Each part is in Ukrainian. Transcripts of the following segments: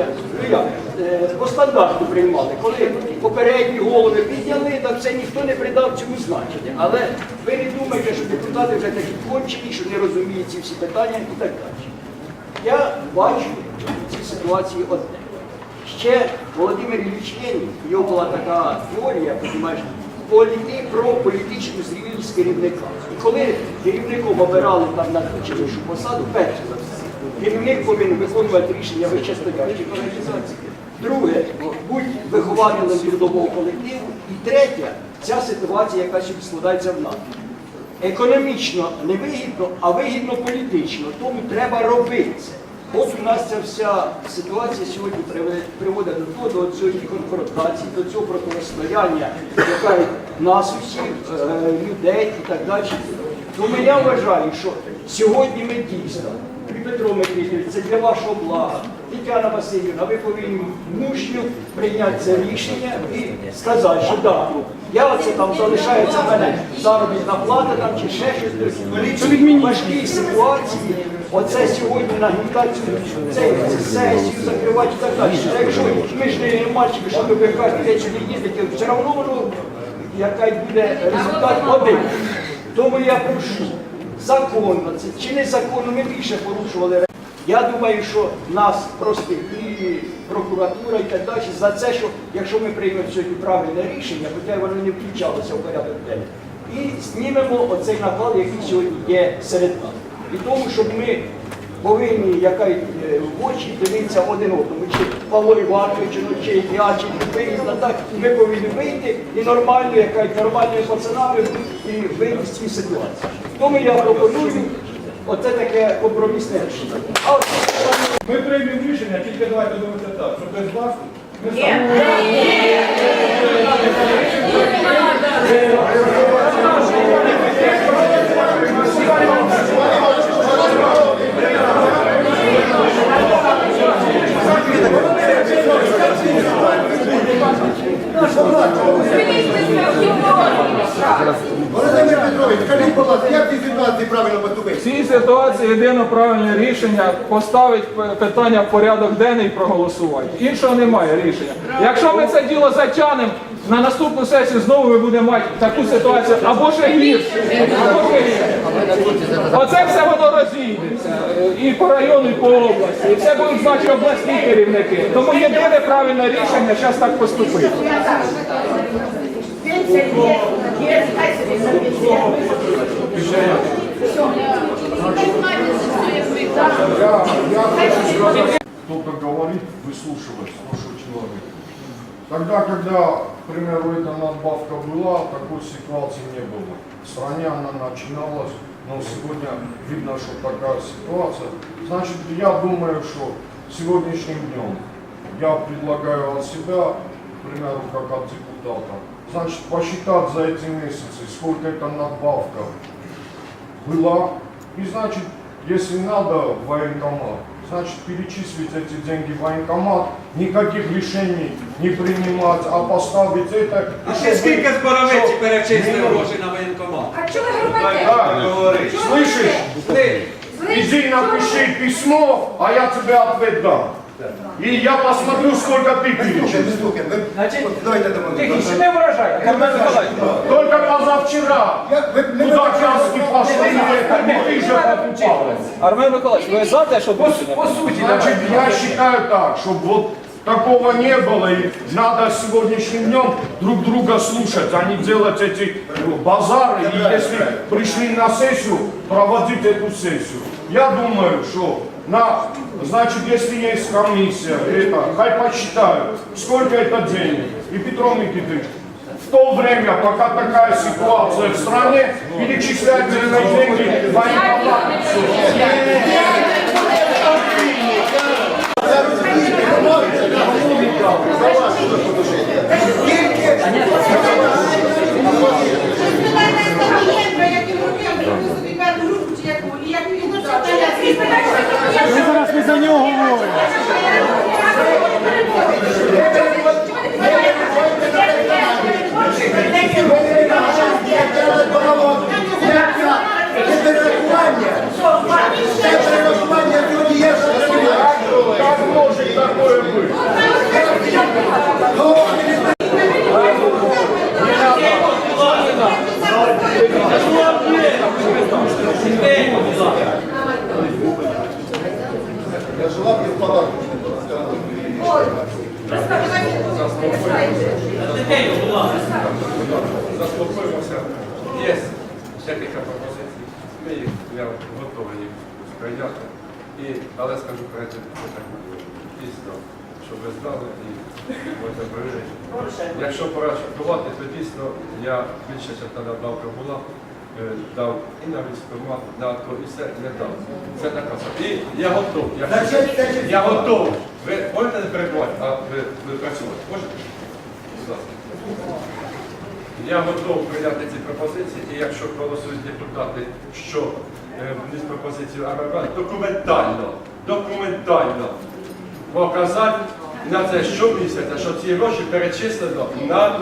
рішення ну як, е, по стандарту приймали. Коли попередні голови підняли, так це ніхто не придав цьому значення. Але ви не думайте, що депутати вже такі кончені, що не розуміють ці всі питання і так далі. Я бачу в цій ситуації одне. Ще Володимир Ілліч Ленін, у нього була така теорія, розумієш, політи про політичну зрілість керівника. І коли керівником обирали там на ту чи іншу посаду, перше за все, керівник повинен виконувати рішення вищестоящих організацій. Друге, будь вихованням трудового колективу. І третє, ця ситуація, яка сьогодні складається в НАТО економічно не вигідно, а вигідно політично. Тому треба робити це. От у нас ця вся ситуація сьогодні приводить до того, до цієї конфронтації, до цього протистояння, яка нас усіх, е, людей і так далі. Тому я вважаю, що сьогодні ми дійсно, Петро Микитович, це для вашого блага. Тетяна Васильівна, ви повинні мужньо прийняти це рішення і сказати, що так, я це там залишається в мене заробітна плата там чи ще щось. В важкій ситуації, оце сьогодні нагнітати цю сесію, закривати і так далі. Якщо ми ж не мальчики, що ви кажете, де сюди їздите, все одно воно який буде результат один. Тому я прошу, законно це чи незаконно, ми більше порушували. Я думаю, що нас просто і прокуратура і так далі за це, що якщо ми приймемо сьогодні правильне рішення, хоча воно не включалося в порядок денний, і знімемо оцей наклад, який сьогодні є серед нас. І тому, щоб ми повинні яка е, в очі дивитися один одному, Павло Іванович, ну, чи я, чи виїзда, так ми повинні вийти і нормально, яка нормальними пацанами і вийти з цієї ситуації. Тому я пропоную оце таке компромісне рішення. Ми приймемо рішення, тільки давайте думати так, що без вас ми самі. Володимир Петрович, скажіть, будь ласка, як цій ситуації правильно поступити? В ситуації єдине правильне рішення поставити питання в порядок денний і проголосувати. Іншого немає рішення. Якщо ми це діло затягнемо, на наступну сесію знову ми будемо мати таку ситуацію або ще гірше. Або ще гірше. Оце все воно розійдеться і по району, і по області. І все будуть знати обласні керівники. Тому єдине правильне рішення зараз так поступити. Сказать, кто-то выслушивать, слушать человека. Тогда, когда, к примеру, эта надбавка была, такой ситуации не было. В стране она начиналась, но сегодня видно, что такая ситуация. Значит, я думаю, что сегодняшним днем я предлагаю от себя, к примеру, как от депутата, значит, посчитать за эти месяцы, сколько эта надбавка была. И значит, если надо военкомат, значит перечислить эти деньги в военкомат, никаких решений не принимать, а поставить это. А ще скільки зборовиці перечислив гроші на воєнкомат? А чого ви робите? Так, слышишь? Ти Иди напиши письмо, а я тебе ответ дам. И я посмотрю, сколько ты перечислил. Слухай, ви Значить, давайте дамо. тихіше, не вражайте. Кармен Миколаївич, Только позавчера. Я- ви- ви- Куда краски пошли, это не ты же покупал. Армен Миколаївич, ви за те, що по, по суті, Значит, я считаю так, чтобы вот такого не было, и надо сегодняшним днем друг друга слушать, а не делать эти ну, базары, и если пришли на сессию, проводить эту сессию. Я думаю, что на, значит, если есть комиссия, это, хай посчитают, сколько это денег. И Петро Никитич, в то время, пока такая ситуация в стране, перечисляйте эти деньги я готовий їх прийняти. І, але скажу цим, що так дійсно, щоб ви знали і можете перевірити. Якщо порахувати, то дійсно я більше частина надбавка була, дав і на військомат, на АТО, і все не дав. Це така сама. І я Значить, значить, Я готовий. Ви можете не перебувати, а ви, ви працювати можете? Будь ласка. Я готовий прийняти ці пропозиції, і якщо голосують депутати, що е, вніс пропозицію АРБ, документально, документально показати на це щомісяця, що ці гроші перечислено на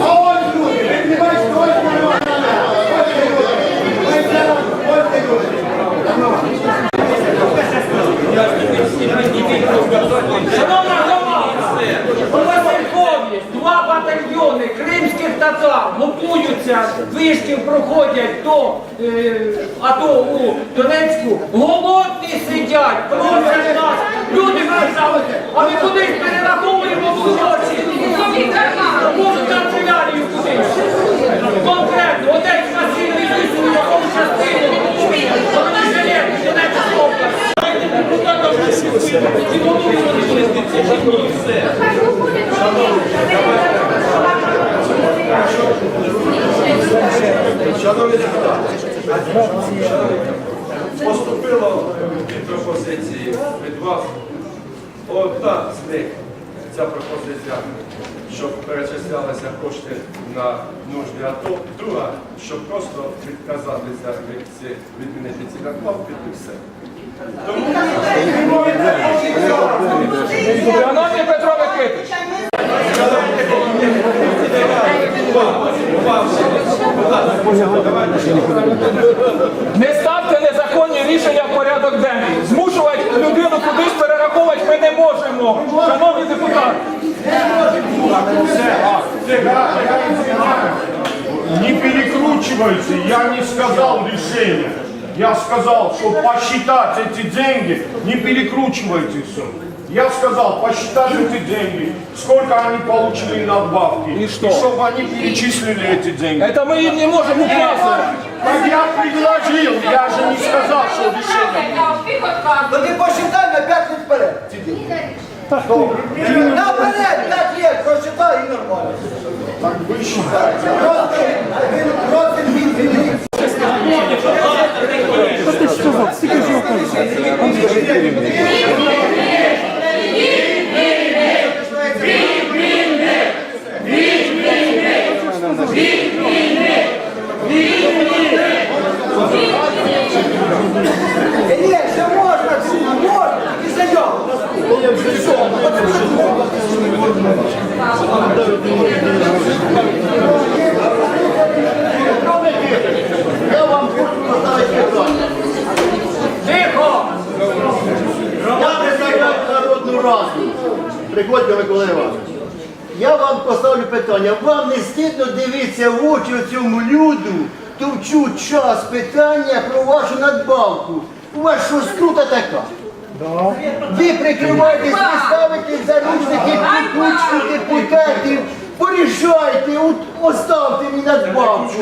А он люди, ви бачите, ось нормально. Ось люди. Ось люди. Шановна громада, у Василькові два батальйони кримських татар готуються, вишків проходять до е, АТО у Донецьку, голодні сидять, просять нас, люди вирішали, а ми кудись перераховуємо в гроші. Можуть канцелярію кудись. Конкретно, Одець Васильний висунув якому частину. Вони жаліють, Донецька область. Шановні депутати, поступило дві пропозиції від вас. Одна з них, ця пропозиція, щоб перечислялися кошти на нужди АТО. Друга, щоб просто відказатися від ці- відмінити ці надбавки і все. Тому Шановний Петро Микитич, не ставте незаконні рішення в порядок денний. Не можемо. Шановні депутати. Не перекручивайте, я не сказал решение. Я сказал, что посчитать эти деньги, не перекручивайте все. Я сказал, посчитать эти деньги, сколько они получили надбавки. И что? чтобы они перечислили эти деньги. Это мы им не можем указывать. Так я предложил, я же не сказал, что решение. Ну ти посчитай на 5 лет вперед. Наперед 5 лет просчитай і нормально. Так вы считаете. Проти відмінити. Ні, ще можна, можна, і заяву. Я вам хочу поставити питання. Тихо! Я представляю народну раду. Приходьте, Микола Іванович. Я вам поставлю питання. Вам не стидно дивитися в очі цьому люду, товчуть час питання про вашу надбавку. У вас що скрута така? Ви прикриваєтесь, ви ставите заручники кучку депутатів. Порішайте, от оставте мені надбавку.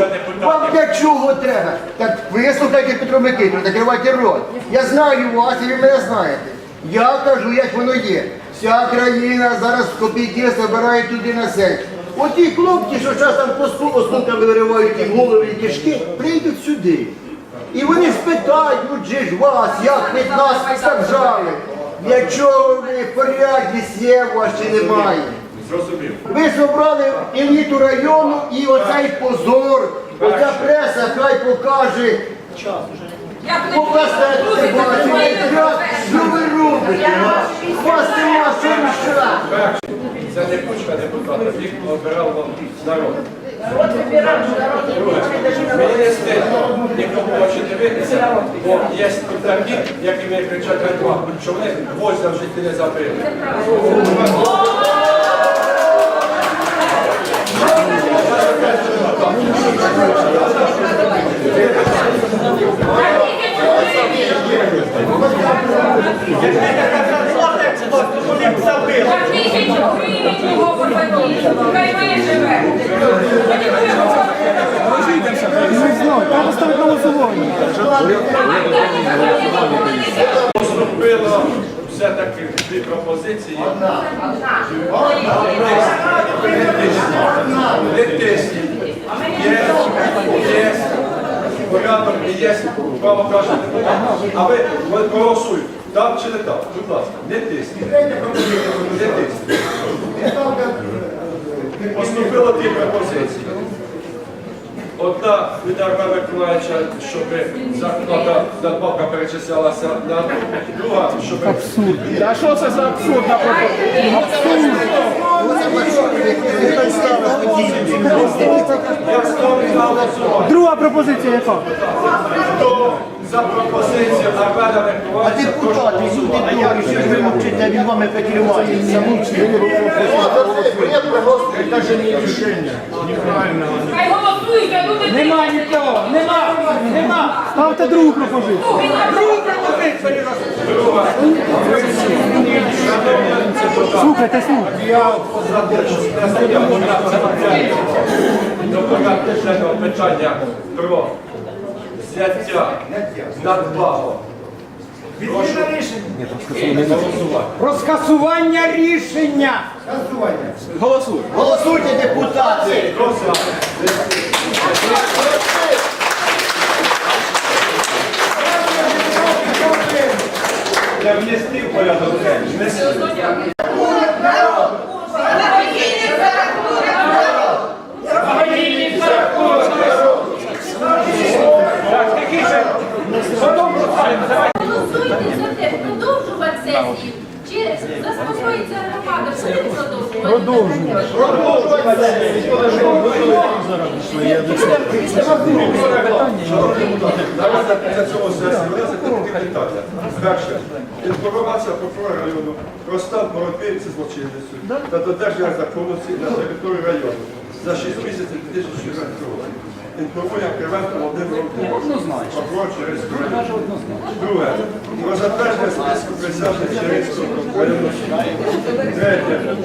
Вам для чого треба? Так вислухайте Петро Микитро, закривайте рот. Я знаю вас і ви мене знаєте. Я кажу, як воно є. Вся країна зараз копійки забирає туди на сесію. Оті хлопці, що часом осколками виривають їм голови і кишки, прийдуть сюди. І вони спитають, ну ж вас, як ви нас саджали? Для чого ви порядність є у вас чи немає? Ви зібрали еліту району і оцей позор, оця преса хай покаже. Покажете, бачите, як, що ви робите? Це не кучка депутата, їх обирав вам народ. Народ вибирав, народ не стидно нікому очі дивитися, бо є такі, які ми кричать два, що вони вось в житті не забили. Це правда. Порядок і є право кожного депутата. А ви проголосуйте. Так чи не так? Будь ласка, не тисніть. Не тисніть. Поступило дві пропозиції. Одна від Арма Миколаївича, щоб зарплата надбавка перечислялася на друга, щоб А що це за абсурдна пропозиція? я. Друга пропозиція яка? Хто за пропозицію Армена А Миколаївича, прошу депутати, люди добрі, що ж ви мовчите, він вами прикривається. Это же не решение. Неправильно. Хай голосуйте, люди Нема нікого, нема, нема. Ставте другу пропозицію. Другу пропозицію. Друга. Слухайте, слухайте. Я внесення до питання про взяття надбавок. Прошу голосувати. Про скасування рішення. Голосуй. Голосуйте, депутати! За? Внести в порядок денний. Внести. Голосуйте за те, продовжувати сесію. Чи заспокоїться громада, буде питання. Перше. Інформація прокурора району про стан боротьби злочинністю та додержання законності на території району за 6 місяців 2014 року. Інформує Кривенко Володимир Володимирович. Прокурор Чернівського району. Друге. Про затвердження списку присяжних району. Третє.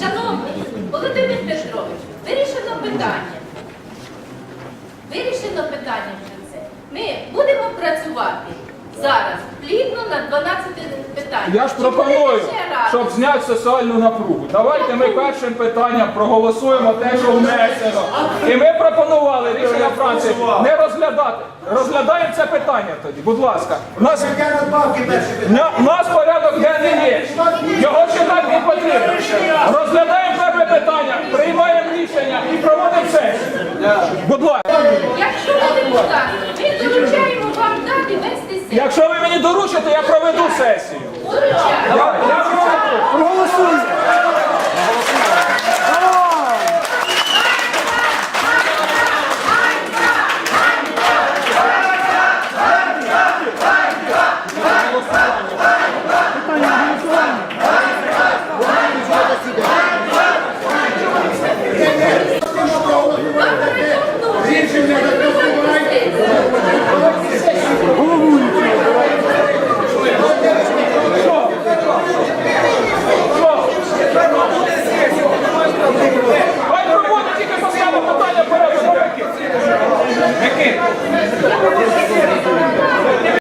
Шановний Володимир Петрович, вирішено питання. Вирішено питання вже це. Ми будемо працювати зараз плідно на 12 питань. Я ж пропоную, щоб зняти соціальну напругу. Давайте ми першим питанням проголосуємо те, що внесено. І ми пропонували рішення Франції не розглядати. Розглядаємо це питання тоді, будь ласка. У нас, нас порядок денний є. Його читати не потрібно. Розглядаємо перше питання, приймаємо рішення і проводимо сесію. Будь ласка. Якщо не депутати, sucesso.